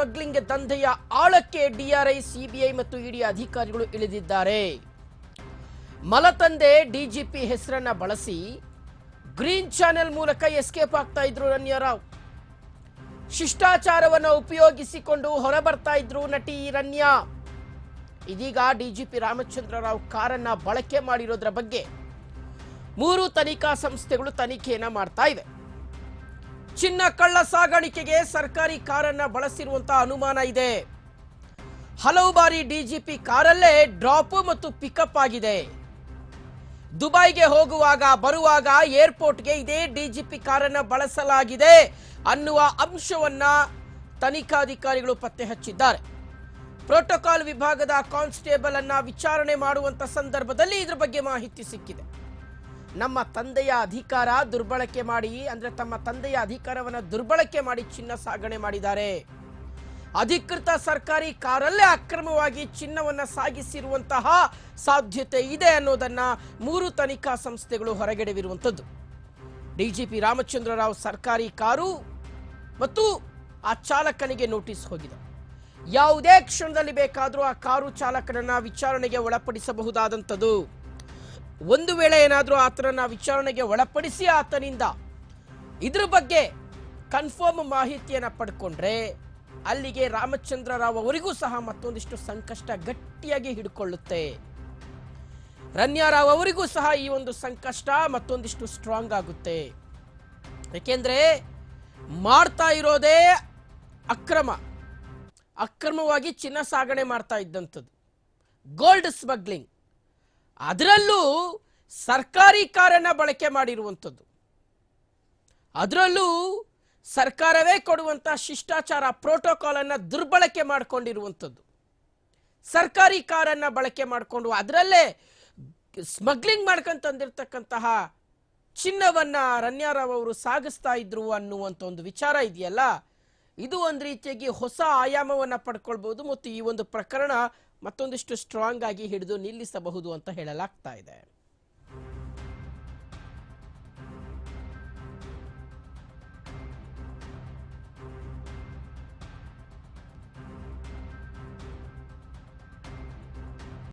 Smuggling ದಂಧೆಯ ಆಳಕ್ಕೆ DRI, CBI ಮತ್ತು ಇಡಿ ಅಧಿಕಾರಿಗಳು ಇಳಿದಿದ್ದಾರೆ. ಮಲತಂದೆ ಡಿಜಿಪಿ ಹೆಸರನ್ನ ಬಳಸಿ ಗ್ರೀನ್ ಚಾನೆಲ್ ಮೂಲಕ ಎಸ್ಕೇಪ್ ಆಗ್ತಾ ಇದ್ರು ರನ್ಯಾರಾವ್ ಶಿಷ್ಟಾಚಾರವನ್ನು ಉಪಯೋಗಿಸಿಕೊಂಡು ಹೊರಬರ್ತಾ ಇದ್ರು ನಟಿ ರನ್ಯಾ. ಇದೀಗ ಡಿಜಿಪಿ ರಾಮಚಂದ್ರ ರಾವ್ ಕಾರನ್ನ ಬಳಕೆ ಮಾಡಿರೋದ್ರ ಬಗ್ಗೆ ಮೂರು ತನಿಖಾ ಸಂಸ್ಥೆಗಳು ತನಿಖೆಯನ್ನ ಮಾಡ್ತಾ ಇವೆ. ಚಿನ್ನ ಕಳ್ಳ ಸಾಗಾಣಿಕೆಗೆ ಸರ್ಕಾರಿ ಕಾರನ್ನ ಬಳಸಿರುವಂತಹ ಅನುಮಾನ ಇದೆ. ಹಲವು ಬಾರಿ ಡಿಜಿಪಿ ಕಾರಲ್ಲೇ ಡ್ರಾಪ್ ಮತ್ತು ಪಿಕಪ್ ಆಗಿದೆ. ದುಬೈಗೆ ಹೋಗುವಾಗ ಬರುವಾಗ ಏರ್ಪೋರ್ಟ್ಗೆ ಇದೇ ಡಿಜಿಪಿ ಕಾರನ್ನ ಬಳಸಲಾಗಿದೆ ಅನ್ನುವ ಅಂಶವನ್ನ ತನಿಖಾಧಿಕಾರಿಗಳು ಪತ್ತೆ ಹಚ್ಚಿದ್ದಾರೆ. ಪ್ರೋಟೋಕಾಲ್ ವಿಭಾಗದ ಕಾನ್ಸ್ಟೇಬಲ್ ಅನ್ನ ವಿಚಾರಣೆ ಮಾಡುವಂತ ಸಂದರ್ಭದಲ್ಲಿ ಇದರ ಬಗ್ಗೆ ಮಾಹಿತಿ ಸಿಕ್ಕಿದೆ. ನಮ್ಮ ತಂದೆಯ ಅಧಿಕಾರ ದುರ್ಬಳಕೆ ಮಾಡಿ, ಅಂದ್ರೆ ತಮ್ಮ ತಂದೆಯ ಅಧಿಕಾರವನ್ನ ದುರ್ಬಳಕೆ ಮಾಡಿ ಚಿನ್ನ ಸಾಗಣೆ ಮಾಡಿದ್ದಾರೆ. ಅಧಿಕೃತ ಸರ್ಕಾರಿ ಕಾರಲ್ಲೇ ಅಕ್ರಮವಾಗಿ ಚಿನ್ನವನ್ನ ಸಾಗಿಸಿರುವಂತಹ ಸಾಧ್ಯತೆ ಇದೆ ಅನ್ನೋದನ್ನ ಮೂರು ತನಿಖಾ ಸಂಸ್ಥೆಗಳು ಹೊರಗೆಡವಿರುವಂಥದ್ದು. ಡಿಜಿಪಿ ರಾಮಚಂದ್ರ ರಾವ್ ಸರ್ಕಾರಿ ಕಾರು ಮತ್ತು ಆ ಚಾಲಕನಿಗೆ ನೋಟಿಸ್ ಹೋಗಿದೆ. ಯಾವುದೇ ಕ್ಷಣದಲ್ಲಿ ಬೇಕಾದರೂ ಆ ಕಾರು ಚಾಲಕನನ್ನ ವಿಚಾರಣೆಗೆ ಒಳಪಡಿಸಬಹುದಾದಂಥದ್ದು. ಒಂದು ವೇಳೆ ಏನಾದರೂ ಆತನನ್ನು ವಿಚಾರಣೆಗೆ ಒಳಪಡಿಸಿ ಆತನಿಂದ ಇದ್ರ ಬಗ್ಗೆ ಕನ್ಫರ್ಮ್ ಮಾಹಿತಿಯನ್ನು ಪಡ್ಕೊಂಡ್ರೆ ಅಲ್ಲಿಗೆ ರಾಮಚಂದ್ರ ರಾವ್ ಅವರಿಗೂ ಸಹ ಮತ್ತೊಂದಿಷ್ಟು ಸಂಕಷ್ಟ ಗಟ್ಟಿಯಾಗಿ ಹಿಡ್ಕೊಳ್ಳುತ್ತೆ. ರನ್ಯಾರಾವ್ ಅವರಿಗೂ ಸಹ ಈ ಒಂದು ಸಂಕಷ್ಟ ಮತ್ತೊಂದಿಷ್ಟು ಸ್ಟ್ರಾಂಗ್ ಆಗುತ್ತೆ. ಯಾಕೆಂದ್ರೆ ಮಾಡ್ತಾ ಇರೋದೇ ಅಕ್ರಮ. ಅಕ್ರಮವಾಗಿ ಚಿನ್ನ ಸಾಗಣೆ ಮಾಡ್ತಾ ಇದ್ದಂಥದ್ದು. ಗೋಲ್ಡ್ ಸ್ಮಗ್ಲಿಂಗ್ ಅದರಲ್ಲೂ ಸರ್ಕಾರಿ ಕಾರನ್ನ ಬಳಕೆ ಮಾಡಿರುವಂಥದ್ದು. ಅದರಲ್ಲೂ ಸರ್ಕಾರವೇ ಕೊಡುವಂಥ ಶಿಷ್ಟಾಚಾರ ಪ್ರೋಟೋಕಾಲನ್ನು ದುರ್ಬಳಕೆ ಮಾಡಿಕೊಂಡಿರುವಂಥದ್ದು. ಸರ್ಕಾರಿ ಕಾರನ್ನ ಬಳಕೆ ಮಾಡಿಕೊಂಡು ಅದರಲ್ಲೇ ಸ್ಮಗ್ಲಿಂಗ್ ಮಾಡ್ಕೊಂಡು ತಂದಿರ್ತಕ್ಕಂತಹ ಚಿನ್ನವನ್ನ ರನ್ಯಾರಾವ್ ಅವರು ಸಾಗಿಸ್ತಾ ಇದ್ರು ಅನ್ನುವಂಥ ಒಂದು ವಿಚಾರ ಇದೆಯಲ್ಲ? ಇದು ಒಂದು ರೀತಿಯಾಗಿ ಹೊಸ ಆಯಾಮವನ್ನು ಪಡ್ಕೊಳ್ಬೋದು ಮತ್ತು ಈ ಒಂದು ಪ್ರಕರಣ ಮತ್ತೊಂದಿಷ್ಟು ಸ್ಟ್ರಾಂಗ್ ಆಗಿ ಹಿಡಿದು ನಿಲ್ಲಿಸಬಹುದು ಅಂತ ಹೇಳಲಾಗ್ತಾ ಇದೆ.